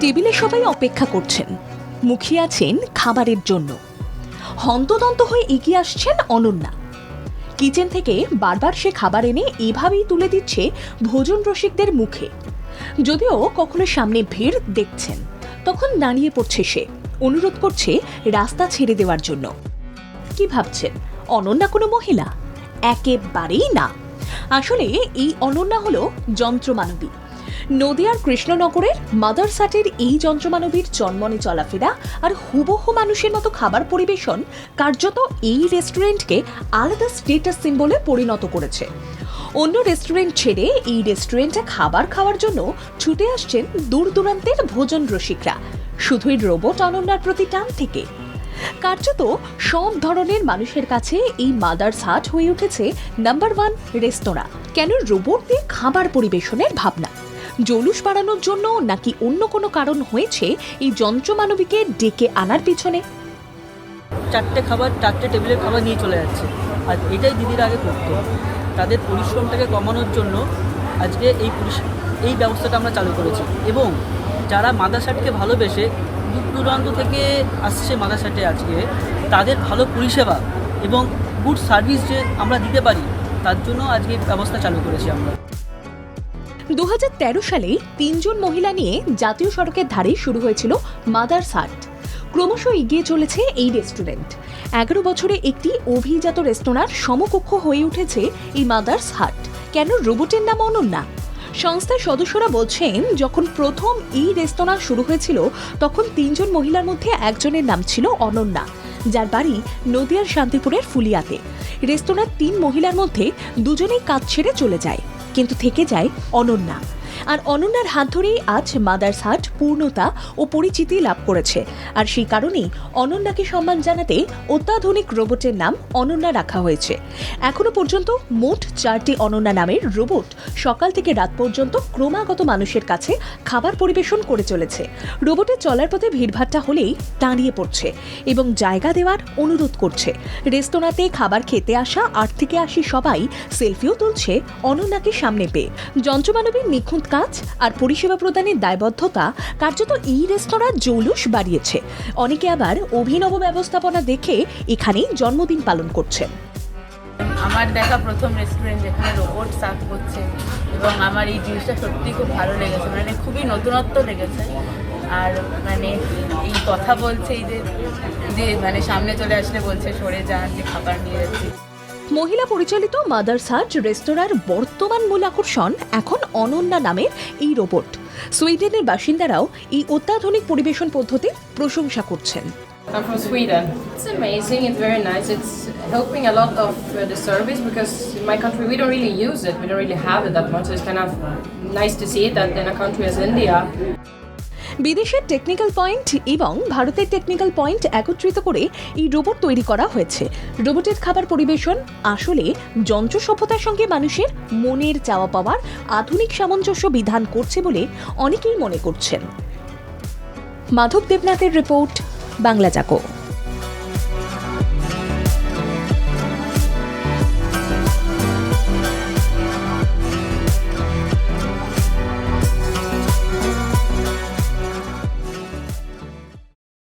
টেবিলে সবাই অপেক্ষা করছেন। মুখিয়ে আছেন খাবারের জন্য। হন্তদন্ত হয়ে এগিয়ে আসছেন অনন্যা। কিচেন থেকে বারবার সে খাবার এনে এভাবেই তুলে দিচ্ছে ভোজন রসিকদের মুখে। যদিও কখনো সামনে ভিড় দেখছেন, তখন দাঁড়িয়ে পড়ছে সে। অনুরোধ করছে রাস্তা ছেড়ে দেওয়ার জন্য। কি ভাবছেন? অনন্যা কোনো মহিলা? একেবারেই না। আসলে এই অনন্যা হলো যন্ত্রমানবী। নদিয়ার কৃষ্ণনগরের মাদারসাটের এই যন্ত্রমানবীর জন্মনে চলাফেরা আর হুবহু মানুষের মতো খাবার পরিবেশন কার্যত এই রেস্টুরেন্টকে আলাদা স্টেটাস সিম্বলে পরিণত করেছে। অন্য রেস্টুরেন্ট ছেড়ে এই রেস্টুরেন্টে খাবার খাওয়ার জন্য ছুটে আসছেন দূর দূরান্তের ভোজন রসিকরা। শুধুই রোবট অনন্যার প্রতি টান থেকে। কার্যত সব ধরনের মানুষের কাছে এই মাদার্স হাট হয়ে উঠেছে নাম্বার ওয়ান রেস্তোরাঁ। কেন রোবট দিয়ে খাবার পরিবেশনের ভাবনা? জৌলুস বাড়ানোর জন্য নাকি অন্য কোনো কারণ হয়েছে? এই যন্ত্রমানবীকে ডেকে আনার পিছনে। চারটে খাবার চারটে টেবিলের খাবার নিয়ে চলে যাচ্ছে। আর এটাই দিদিরা আগে করতো। তাদের পরিশ্রমটাকে কমানোর জন্য আজকে এই এই ব্যবস্থাটা আমরা চালু করেছি। এবং যারা মাদারসাটকে ভালোবেসে দূর দূরান্ত থেকে আসছে মাদারসাটে আজকে, তাদের ভালো পরিষেবা এবং গুড সার্ভিস যে আমরা দিতে পারি, তার জন্য আজকে ব্যবস্থা চালু করেছি আমরা। দু হাজার তেরো সালে তিনজন মহিলা নিয়ে জাতীয় সড়কের ধারে শুরু হয়েছিল মাদার্স হাট ক্রমশ এগিয়ে চলেছে এই রেস্টুরেন্ট। এগারো বছরে একটি অভিজাত রেস্তোরাঁর সমকক্ষ হয়ে উঠেছে এই মাদার্স হাট কেন রোবটের নাম অনন্যা? সংস্থার সদস্যরা বলছেন, যখন প্রথম এই রেস্তোরাঁ শুরু হয়েছিল, তখন তিনজন মহিলার মধ্যে একজনের নাম ছিল অনন্যা, যার বাড়ি নদিয়ার শান্তিপুরের ফুলিয়াতে। রেস্তোরাঁর তিন মহিলার মধ্যে দুজনেই কাজ ছেড়ে চলে যায়। কিন্তু থেকে যায় অনন্যা। আর অনন্যার হাত ধরেই আজ মাদার্স হাট পূর্ণতা ও পরিচিতি লাভ করেছে। আর সেই কারণেই অনন্যাকে সম্মান জানাতে অত্যাধুনিক রোবটের নাম অনন্যা রাখা হয়েছে। এখনও পর্যন্ত মোট চারটি অনন্যা নামের রোবট সকাল থেকে রাত পর্যন্ত ক্রমাগত মানুষের কাছে খাবার পরিবেশন করে চলেছে। রোবটের চলার পথে ভিড়ভাট্টা হলেই দাঁড়িয়ে পড়ছে এবং জায়গা দেওয়ার অনুরোধ করছে। রেস্তোরাঁতে খাবার খেতে আসা আট থেকে আসি সবাই সেলফিও তুলছে অনন্যাকে সামনে পেয়ে। যন্ত্রমানবীর নিখুঁত কাজ আর পরিষেবা প্রদানের দায়বদ্ধতা কার্যত এই রেস্তোরাঁর জৌলুস বাড়িয়েছে। অনেকে আবার অভিনব ব্যবস্থাপনা দেখে এখানেই জন্মদিন পালন করছেন। আমার দেখা প্রথম রেস্টুরেন্ট যেখানে রোবট সার্ভ করছে এবং আমার এই জিনিসটা সত্যি খুব ভালো লেগেছে। মানে খুবই নতুনত্ব লেগেছে। আর মানে এই কথা বলছে এই যে মানে সামনে চলে আসলে বলছে, সরে যান, যে খাবার নিয়ে যাচ্ছি। মহিলা পরিচালিত মাদার্স হাট রেস্তোরাঁর বর্তমান মূল আকর্ষণ এখন অনন্যা নামের এই রোবট সুইডেনের বাসিন্দারাও এই অত্যাধুনিক পরিবেশন পদ্ধতির প্রশংসা করছেন I'm from Sweden. It's amazing. It's very nice. It's helping a lot of uh, the service because in my country we don't really use it. We don't really have it that much. So it's kind of nice to see that in a country as India, বিদেশের technical point এবং ভারতের technical point একত্রিত করে এই robot তৈরি করা হয়েছে। রোবটের খাবার পরিবেশন আসলে যন্ত্র সভ্যতার সঙ্গে মানুষের মনের চাওয়া পাওয়ার আধুনিক সামঞ্জস্য বিধান করছে বলে অনেকেই মনে করছেন। মাধব দেবনাথের রিপোর্ট বাংলা চাকো